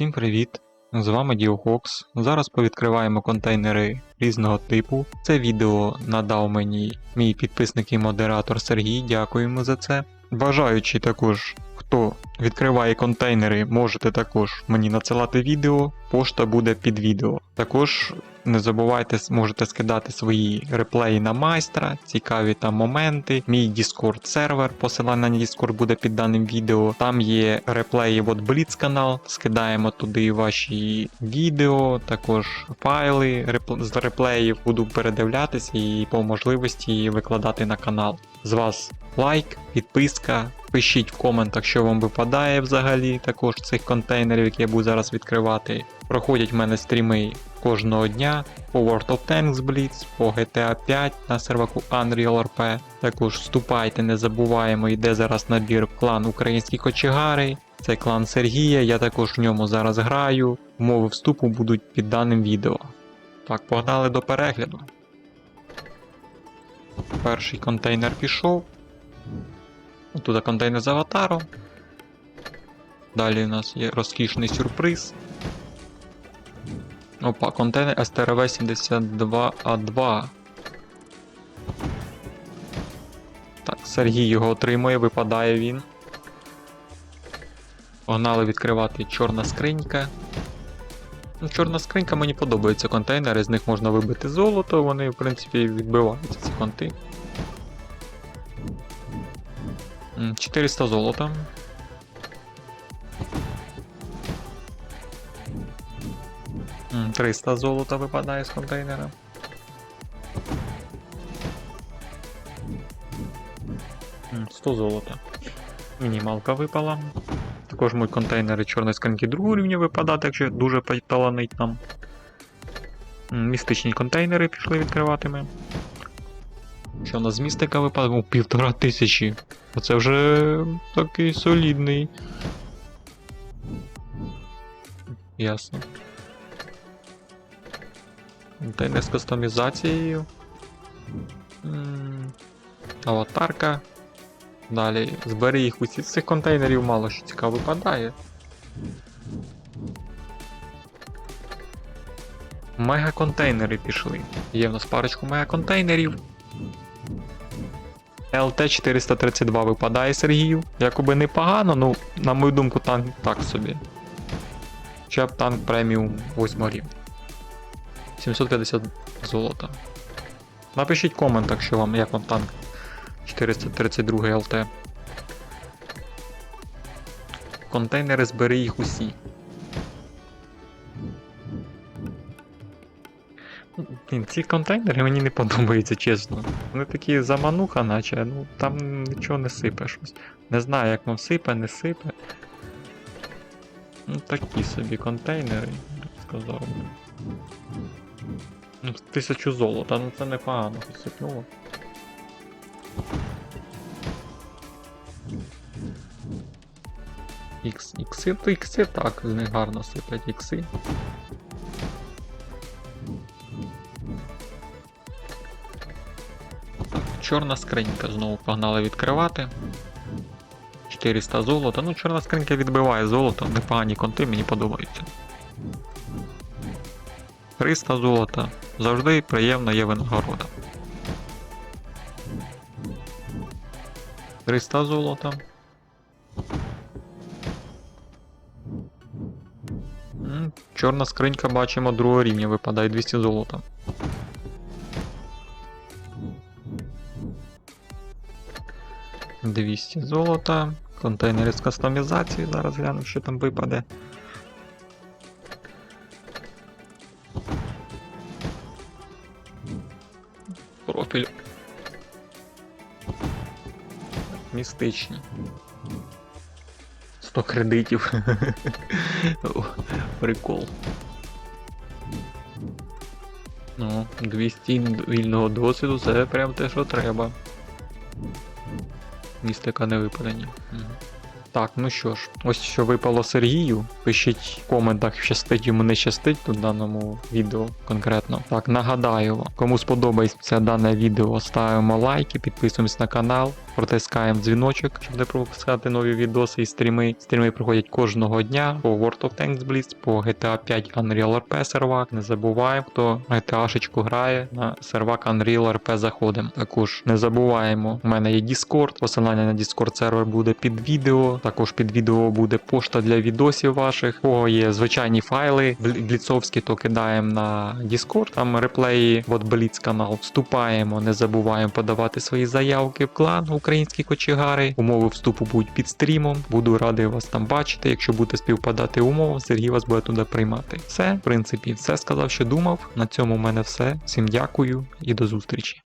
Всім привіт! З вами DioHox. Зараз повідкриваємо контейнери різного типу. Це відео надав мені мій підписник і модератор Сергій. Дякуємо за це. Бажаючи також, хто відкриває контейнери, можете також мені надсилати відео. Пошта буде під відео. Також не забувайте, можете скидати свої реплеї на майстра, цікаві там моменти. Мій Discord сервер, посилання на Discord буде під даним відео. Там є реплеї от Blitz канал. Скидаємо туди ваші відео, також файли з реплеїв. Буду передивлятися і по можливості викладати на канал. З вас лайк, підписка. Пишіть в коментах, що вам випадає взагалі також цих контейнерів, які я буду зараз відкривати. Проходять в мене стріми кожного дня по World of Tanks Blitz, по GTA 5 на серваку Unreal RP. Також вступайте, не забуваємо, йде зараз набір в клан Українські кочегари. Це клан Сергія, я також в ньому зараз граю. Умови вступу будуть під даним відео. Так, погнали до перегляду. Перший контейнер пішов. Тут контейнер з аватаром. Далі у нас є розкішний сюрприз. Опа, контейнер STRV 72A2. Так, Сергій його отримує, випадає він. Погнали відкривати чорна скринька. Ну, чорна скринька мені подобається контейнери, з них можна вибити золото, вони, в принципі, відбиваються ці конти. 400 золота. 300 золота випадає з контейнера. М, 100 золота. Мінімалка випала. Також мої контейнери чорної скриньки другого рівня випадати, якщо дуже поталанить нам. Містичні контейнери пішли відкривати ми. Що у нас з містика випадає? О, півтора тисячі. Оце вже такий солідний. Ясно. Контейнер з кастомізацією. Аватарка. Далі збери їх усі з цих контейнерів мало що цікаво випадає. Мега-контейнери пішли. Є в нас парочку мега-контейнерів. ЛТ-432 випадає Сергію. Якоби непогано, ну, на мою думку, танк так собі. Хоча б танк преміум 8 рівня. 750 золота. Напишіть в коментах, що вам, як вам танк 432 ЛТ. Контейнери збери їх усі. Блін, ці контейнери мені не подобаються, чесно. Вони такі замануха, наче, ну там нічого не сипе щось. Не знаю, як вам сипе, не сипе. Ну такі собі контейнери, я б сказав. Ну, тисячу золота, ну це непогано сипнуло. Ікс, ікси, то ікси так, з них гарно сиплять ікси. Чорна скринька знову погнали відкривати. 400 золота. Ну, чорна скринька відбиває золото, непогані конти, мені подобаються. 300 золота. Завжди приємна є винагорода. 300 золота. Чорна скринька бачимо другого рівня, випадає 200 золота. Двісті золота. Контейнери з кастомізації. Зараз гляну, що там випаде. Профіль. Містичні. 100 кредитів. Прикол. Ну, 200 вільного досвіду це прям те, що треба. Містика не випадані. Угу. Так, ну що ж, ось що випало Сергію. Пишіть в коментах, щастить йому не щастить в даному відео конкретно. Так, нагадаю, кому сподобається дане відео, ставимо лайки, підписуємось на канал, протискаємо дзвіночок, щоб не пропускати нові відоси і стріми. Стріми проходять кожного дня по World of Tanks Blitz, по GTA 5 Unreal RP сервак. Не забуваємо, хто GTA-шечку грає на сервак Unreal RP заходимо. Також не забуваємо, у мене є Discord, посилання на Discord сервер буде під відео. Також під відео буде пошта для відосів ваших. Кого є звичайні файли бл- бліцовські, то кидаємо на Discord, там реплеї, от Blitz канал. Вступаємо, не забуваємо подавати свої заявки в клан українські кочегари. Умови вступу будуть під стрімом. Буду радий вас там бачити. Якщо будете співпадати умови, Сергій вас буде туди приймати. Все, в принципі, все сказав, що думав. На цьому в мене все. Всім дякую і до зустрічі.